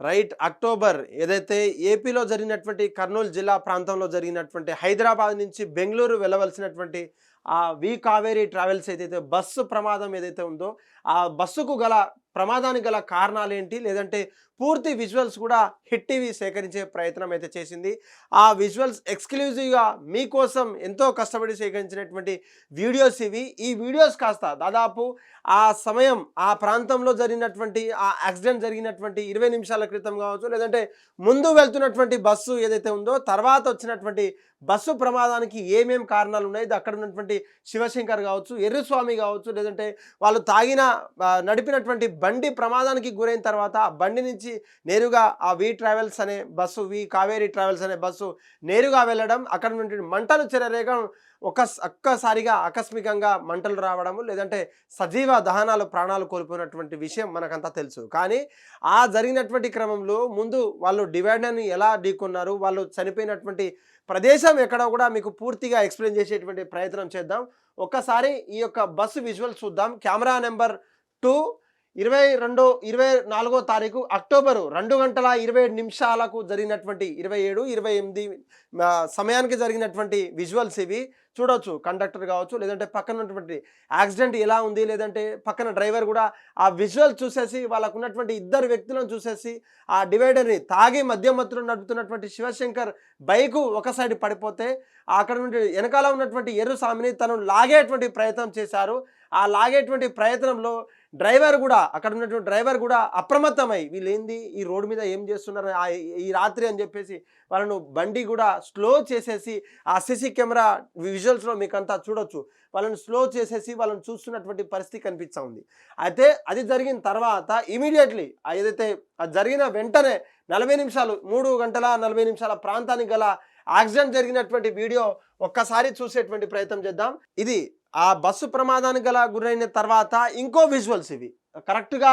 Right October ఏదైతే ఏపీలో జరిగినటువంటి కర్నూలు జిల్లా ప్రాంతంలో జరిగినటువంటి హైదరాబాద్ నుంచి బెంగళూరు వెళ్ళవలసినటువంటి ఆ వి కావేరీ ట్రావెల్స్ ఏదైతే బస్సు ప్రమాదం ఏదైతే ఉందో ఆ బస్సుకు గల ప్రమాదానికి గల కారణాలు ఏంటి లేదంటే పూర్తి విజువల్స్ కూడా హిట్ టీవీ సేకరించే ప్రయత్నం అయితే చేసింది. ఆ విజువల్స్ ఎక్స్క్లూజివ్గా మీకోసం ఎంతో కష్టపడి సేకరించినటువంటి వీడియోస్ ఇవి. ఈ వీడియోస్ కాస్త దాదాపు ఆ సమయం ఆ ప్రాంతంలో జరిగినటువంటి ఆ యాక్సిడెంట్ జరిగినటువంటి ఇరవై నిమిషాల క్రితం కావచ్చు లేదంటే ముందు వెళ్తున్నటువంటి బస్సు ఏదైతే ఉందో తర్వాత వచ్చినటువంటి బస్సు ప్రమాదానికి ఏమేం కారణాలు ఉన్నాయి? అక్కడ ఉన్నటువంటి శివశంకర్ కావచ్చు ఎర్రస్వామి కావచ్చు లేదంటే వాళ్ళు తాగిన నడిపినటువంటి బండి ప్రమాదానికి గురైన తర్వాత ఆ బండి నుంచి నేరుగా ఆ వి ట్రావెల్స్ అనే బస్సు వి కావేరీ ట్రావెల్స్ అనే బస్సు నేరుగా వెళ్ళడం అక్కడ ఉన్నటువంటి మంటలు చెరరేగం ఒక ఒక్కసారిగా ఆకస్మికంగా మంటలు రావడము లేదంటే సజీవ దహనాలు ప్రాణాలు కోల్పోయినటువంటి విషయం మనకంతా తెలుసు. కానీ ఆ జరిగినటువంటి క్రమంలో ముందు వాళ్ళు డివైడర్ని ఎలా ఢీకొన్నారు వాళ్ళు చనిపోయినటువంటి ప్రదేశం ఎక్కడో కూడా మీకు పూర్తిగా ఎక్స్ప్లెయిన్ చేసేటువంటి ప్రయత్నం చేద్దాం. ఒక్కసారి ఈ యొక్క బస్సు విజువల్ చూద్దాం. కెమెరా నెంబర్ టూ ఇరవై రెండో ఇరవై నాలుగో తారీఖు అక్టోబరు రెండు గంటల ఇరవై నిమిషాలకు జరిగినటువంటి ఇరవై ఏడు ఇరవై ఎనిమిది సమయానికి జరిగినటువంటి విజువల్స్ ఇవి. చూడవచ్చు కండక్టర్ కావచ్చు లేదంటే పక్కన ఉన్నటువంటి యాక్సిడెంట్ ఎలా ఉంది లేదంటే పక్కన డ్రైవర్ కూడా ఆ విజువల్ చూసేసి వాళ్ళకు ఉన్నటువంటి ఇద్దరు వ్యక్తులను చూసేసి ఆ డివైడర్ని తాగి మధ్య మత్తులో నడుపుతున్నటువంటి శివశంకర్ బైకు ఒక సైడ్ పడిపోతే అక్కడ నుండి వెనకాల ఉన్నటువంటి ఎర్రు స్వామిని తను లాగేటువంటి ప్రయత్నం చేశారు. ఆ లాగేటువంటి ప్రయత్నంలో డ్రైవర్ కూడా అక్కడ ఉన్నటువంటి డ్రైవర్ కూడా అప్రమత్తమై వీళ్ళేంది ఈ రోడ్డు మీద ఏం చేస్తున్నారు ఆ ఈ రాత్రి అని చెప్పేసి వాళ్ళను బండి కూడా స్లో చేసేసి ఆ సీసీ కెమెరా విజువల్స్లో మీకు అంతా చూడొచ్చు. వాళ్ళని స్లో చేసేసి వాళ్ళని చూస్తున్నటువంటి పరిస్థితి కనిపిస్తూ ఉంది. అయితే అది జరిగిన తర్వాత ఇమీడియట్లీ ఏదైతే అది జరిగిన వెంటనే నలభై నిమిషాలు మూడు గంటల నలభై నిమిషాల ప్రాంతానికి గల యాక్సిడెంట్ జరిగినటువంటి వీడియో ఒక్కసారి చూసేటువంటి ప్రయత్నం చేద్దాం. ఇది ఆ బస్సు ప్రమాదానికి గల గురైన తర్వాత ఇంకో విజువల్స్ ఇవి. కరెక్ట్గా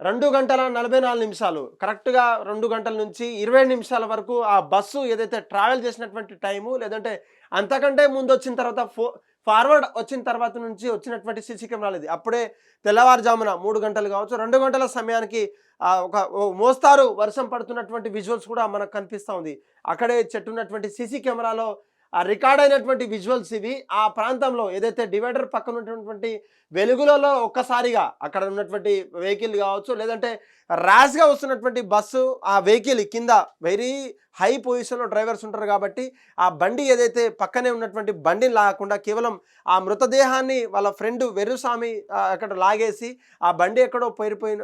రెండు గంటల నలభై నాలుగు నిమిషాలు కరెక్ట్గా రెండు గంటల నుంచి ఇరవై నిమిషాల వరకు ఆ బస్సు ఏదైతే ట్రావెల్ చేసినటువంటి టైము లేదంటే అంతకంటే ముందు వచ్చిన తర్వాత ఫో ఫార్వర్డ్ వచ్చిన తర్వాత నుంచి వచ్చినటువంటి సీసీ కెమెరాలు ఇది. అప్పుడే తెల్లవారుజామున మూడు గంటలు కావచ్చు రెండు గంటల సమయానికి ఒక మోస్తారు వర్షం పడుతున్నటువంటి విజువల్స్ కూడా మనకు కనిపిస్తూ ఉంది. అక్కడే చెట్టున్నటువంటి సీసీ కెమెరాలో రికార్డ్ అయినటువంటి విజువల్స్ ఇవి. ఆ ప్రాంతంలో ఏదైతే డివైడర్ పక్కన ఉన్నటువంటి వెలుగులలో ఒక్కసారిగా అక్కడ ఉన్నటువంటి వెహికల్ కావచ్చు లేదంటే ర్యాష్గా వస్తున్నటువంటి బస్సు ఆ వెహికల్ కింద వెరీ హై పొజిషన్లో డ్రైవర్స్ ఉంటారు కాబట్టి ఆ బండి ఏదైతే పక్కనే ఉన్నటువంటి బండిని లాగకుండా కేవలం ఆ మృతదేహాన్ని వాళ్ళ ఫ్రెండ్ వెర్రుస్వామి అక్కడ లాగేసి ఆ బండి ఎక్కడో పోయిపోయిన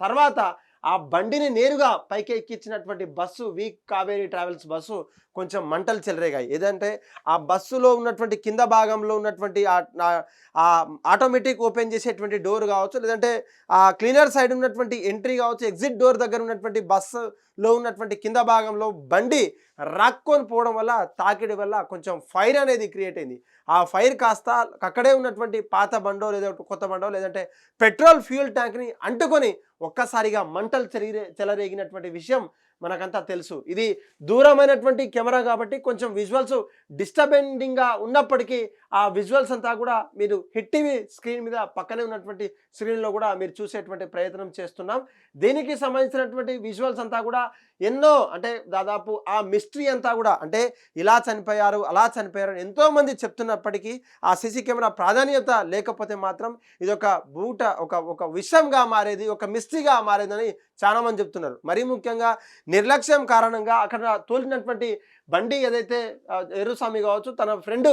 తర్వాత ఆ బండిని నేరుగా పైకి ఎక్కించినటువంటి bus V Kaveri travels bus కొంచెం మంటలు చెలరేగాయి. ఏదంటే ఆ బస్సులో ఉన్నటువంటి కింద భాగంలో ఉన్నటువంటి ఆ- ఆ ఆటోమేటిక్ ఓపెన్ చేసేటువంటి డోర్ కావచ్చు లేదంటే ఆ క్లీనర్ సైడ్ ఉన్నటువంటి ఎంట్రీ కావచ్చు ఎగ్జిట్ డోర్ దగ్గర ఉన్నటువంటి బస్సులో ఉన్నటువంటి కింద భాగంలో బండి రాక్కొని పోవడం వల్ల తాకిడి వల్ల కొంచెం ఫైర్ అనేది క్రియేట్ అయింది. ఆ ఫైర్ కాస్త అక్కడే ఉన్నటువంటి పాత బండో లేదా కొత్త బండో లేదంటే పెట్రోల్ ఫ్యూయల్ ట్యాంక్ని అంటుకొని ఒక్కసారిగా మంటలు చెలరే చెలరేగినటువంటి విషయం మనకంతా తెలుసు. ఇది దూరమైనటువంటి కెమెరా కాబట్టి కొంచెం విజువల్స్ డిస్టర్బెండింగ్గా ఉన్నప్పటికీ ఆ విజువల్స్ అంతా కూడా మీరు హిట్ టీవీ స్క్రీన్ మీద పక్కనే ఉన్నటువంటి స్క్రీన్లో కూడా మీరు చూసేటువంటి ప్రయత్నం చేస్తున్నాం. దీనికి సంబంధించినటువంటి విజువల్స్ అంతా కూడా ఎన్నో అంటే దాదాపు ఆ మిస్టరీ అంతా కూడా అంటే ఇలా చనిపోయారు అలా చనిపోయారు ఎంతోమంది చెప్తున్నప్పటికీ ఆ సీసీ కెమెరా ప్రాధాన్యత లేకపోతే మాత్రం ఇది ఒక బూట ఒక ఒక విషయంగా మారేది ఒక మిస్టరీగా మారేదని చాలా మంది చెప్తున్నారు. మరీ ముఖ్యంగా నిర్లక్ష్యం కారణంగా అక్కడ తోలినటువంటి బండి ఏదైతే ఎరుస్వామి కావచ్చు తన ఫ్రెండ్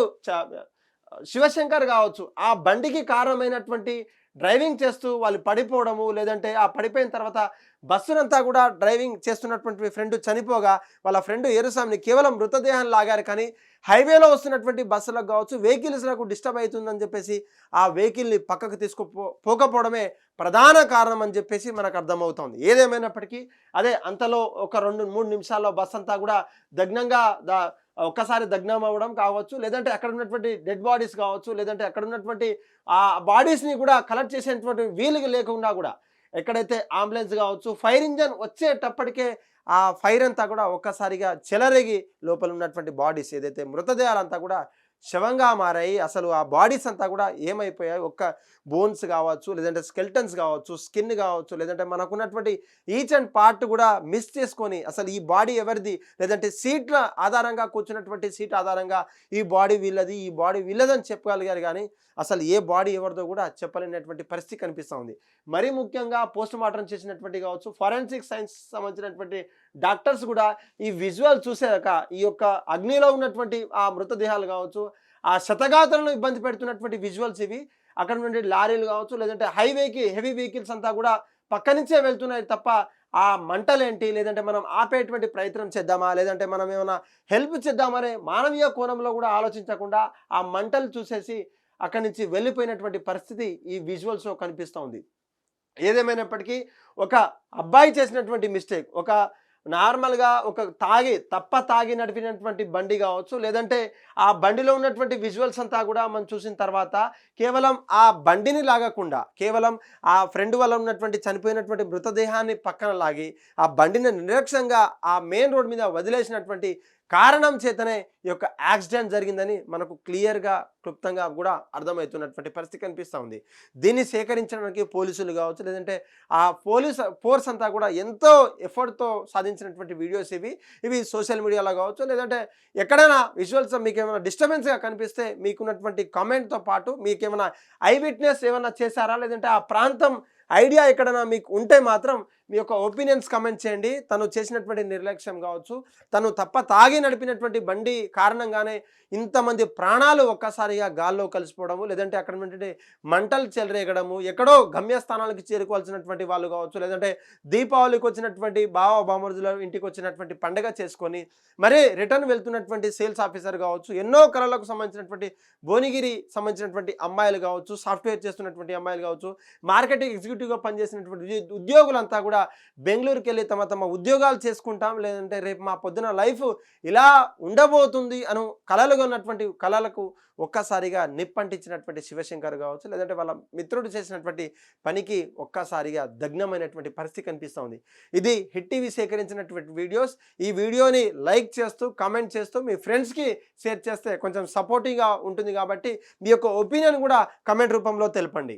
శివశంకర్ కావచ్చు ఆ బండికి కారణమైనటువంటి డ్రైవింగ్ చేస్తూ వాళ్ళు పడిపోవడము లేదంటే ఆ పడిపోయిన తర్వాత బస్సునంతా కూడా డ్రైవింగ్ చేస్తున్నటువంటి ఫ్రెండ్ చనిపోగా వాళ్ళ ఫ్రెండ్ ఏరుస్వామిని కేవలం మృతదేహం లాగారు కానీ హైవేలో వస్తున్నటువంటి బస్సులకు కావచ్చు వెహికల్స్లకు డిస్టర్బ్ అవుతుందని చెప్పేసి ఆ వెహికల్ని పక్కకు తీసుకుపో పోకపోవడమే ప్రధాన కారణం అని చెప్పేసి మనకు అర్థమవుతోంది. ఏదేమైనప్పటికీ అదే అంతలో ఒక రెండు మూడు నిమిషాల్లో బస్ అంతా కూడా దగ్నంగా దా ఒక్కసారి దగ్నం అవ్వడం కావచ్చు లేదంటే అక్కడ ఉన్నటువంటి డెడ్ బాడీస్ కావచ్చు లేదంటే అక్కడ ఉన్నటువంటి ఆ బాడీస్ని కూడా కలెక్ట్ చేసేటువంటి వీలు లేకుండా కూడా ఎక్కడైతే అంబులెన్స్ కావచ్చు ఫైర్ ఇంజన్ వచ్చేటప్పటికే ఆ ఫైర్ అంతా కూడా ఒక్కసారిగా చెలరేగి లోపల ఉన్నటువంటి బాడీస్ ఏదైతే మృతదేహాలంతా కూడా శవంగా మారాయి. అసలు ఆ బాడీస్ అంతా కూడా ఏమైపోయాయి? ఒక్క బోన్స్ కావచ్చు లేదంటే స్కెల్టన్స్ కావచ్చు స్కిన్ కావచ్చు లేదంటే మనకున్నటువంటి ఈచ్ అండ్ పార్ట్ కూడా మిస్ చేసుకొని అసలు ఈ బాడీ ఎవరిది? లేదంటే సీట్ల ఆధారంగా కూర్చున్నటువంటి సీట్ ఆధారంగా ఈ బాడీ వీళ్ళది ఈ బాడీ వీళ్ళదని చెప్పగలిగారు కానీ అసలు ఏ బాడీ ఎవరిదో కూడా చెప్పలేనటువంటి పరిస్థితి కనిపిస్తూ ఉంది. మరీ ముఖ్యంగా పోస్ట్ మార్టం చేసినటువంటి కావచ్చు ఫారెన్సిక్ సైన్స్ సంబంధించినటువంటి డాక్టర్స్ కూడా ఈ విజువల్ చూసాక ఈ యొక్క అగ్నిలో ఉన్నటువంటి ఆ మృతదేహాలు కావచ్చు ఆ శతగాతలను ఇబ్బంది పెడుతున్నటువంటి విజువల్స్ ఇవి. అక్కడ నుండి లారీలు కావచ్చు లేదంటే హైవేకి హెవీ వెహికల్స్ అంతా కూడా పక్క నుంచే వెళ్తున్నాయి తప్ప ఆ మంటలేంటి? లేదంటే మనం ఆపేటువంటి ప్రయత్నం చేద్దామా? లేదంటే మనం ఏమైనా హెల్ప్ చేద్దామనే మానవీయ కోణంలో కూడా ఆలోచించకుండా ఆ మంటలు చూసేసి అక్కడి నుంచి వెళ్ళిపోయినటువంటి పరిస్థితి ఈ విజువల్స్లో కనిపిస్తూ ఉంది ఏదేమైనప్పటికీ ఒక అబ్బాయి చేసినటువంటి మిస్టేక్ ఒక నార్మల్గా ఒక తాగి తప్ప తాగి నడిపినటువంటి బండి కావచ్చు లేదంటే ఆ బండిలో ఉన్నటువంటి విజువల్స్ అంతా కూడా మనం చూసిన తర్వాత కేవలం ఆ బండిని లాగకుండా కేవలం ఆ ఫ్రెండ్ వల్ల ఉన్నటువంటి చనిపోయినటువంటి మృతదేహాన్ని పక్కన లాగి ఆ బండిని నిర్లక్ష్యంగా ఆ మెయిన్ రోడ్ మీద వదిలేసినటువంటి కారణం చేతనే ఈ యొక్క యాక్సిడెంట్ జరిగిందని మనకు క్లియర్గా క్లుప్తంగా కూడా అర్థమవుతున్నటువంటి పరిస్థితి కనిపిస్తూ ఉంది. దీన్ని సేకరించడానికి పోలీసులు కావచ్చు లేదంటే ఆ పోలీస్ ఫోర్స్ అంతా కూడా ఎంతో ఎఫర్ట్తో సాధించినటువంటి వీడియోస్ ఇవి. ఇవి సోషల్ మీడియాలో కావచ్చు లేదంటే ఎక్కడైనా విజువల్స్ మీకు ఏమైనా డిస్టర్బెన్స్గా కనిపిస్తే మీకున్నటువంటి కామెంట్తో పాటు మీకేమైనా ఐ విట్నెస్ ఏమైనా చేశారా లేదంటే ఆ ప్రాంతం ఐడియా ఎక్కడైనా మీకు ఉంటే మాత్రం మీ యొక్క ఒపీనియన్స్ కమెంట్ చేయండి. తను చేసినటువంటి నిర్లక్ష్యం కావచ్చు తను తప్ప తాగి నడిపినటువంటి బండి కారణంగానే ఇంతమంది ప్రాణాలు ఒక్కసారిగా గాల్లో కలిసిపోవడము లేదంటే అక్కడ మంటలు చెలరేగడము ఎక్కడో గమ్యస్థానాలకు చేరుకోవాల్సినటువంటి వాళ్ళు కావచ్చు లేదంటే దీపావళికి వచ్చినటువంటి బావ బామరుజుల ఇంటికి వచ్చినటువంటి పండగ చేసుకొని మరీ రిటర్న్ వెళ్తున్నటువంటి సేల్స్ ఆఫీసర్ కావచ్చు ఎన్నో కళలకు సంబంధించినటువంటి భువనగిరి సంబంధించినటువంటి అమ్మాయిలు కావచ్చు సాఫ్ట్వేర్ చేస్తున్నటువంటి అమ్మాయిలు కావచ్చు మార్కెటింగ్ ఎగ్జిక్యూటివ్గా పనిచేసినటువంటి ఉద్యో- ఉద్యోగులంతా కూడా బెంగళూరుకి వెళ్ళి తమ తమ ఉద్యోగాలు చేసుకుంటాం లేదంటే రేపు మా పొద్దున లైఫ్ ఇలా ఉండబోతుంది అను కళలుగా ఉన్నటువంటి కళలకు ఒక్కసారిగా నిప్పంటించినటువంటి శివశంకర్ కావచ్చు లేదంటే వాళ్ళ మిత్రుడు చేసినటువంటి పనికి ఒక్కసారిగా దగ్నమైనటువంటి పరిస్థితి కనిపిస్తూ ఉంది. ఇది హిట్ టీవీ సేకరించినటువంటి వీడియోస్. ఈ వీడియోని లైక్ చేస్తూ కామెంట్ చేస్తూ మీ ఫ్రెండ్స్కి షేర్ చేస్తే కొంచెం సపోర్టివ్గా ఉంటుంది కాబట్టి మీ యొక్క ఒపీనియన్ కూడా కమెంట్ రూపంలో తెలపండి.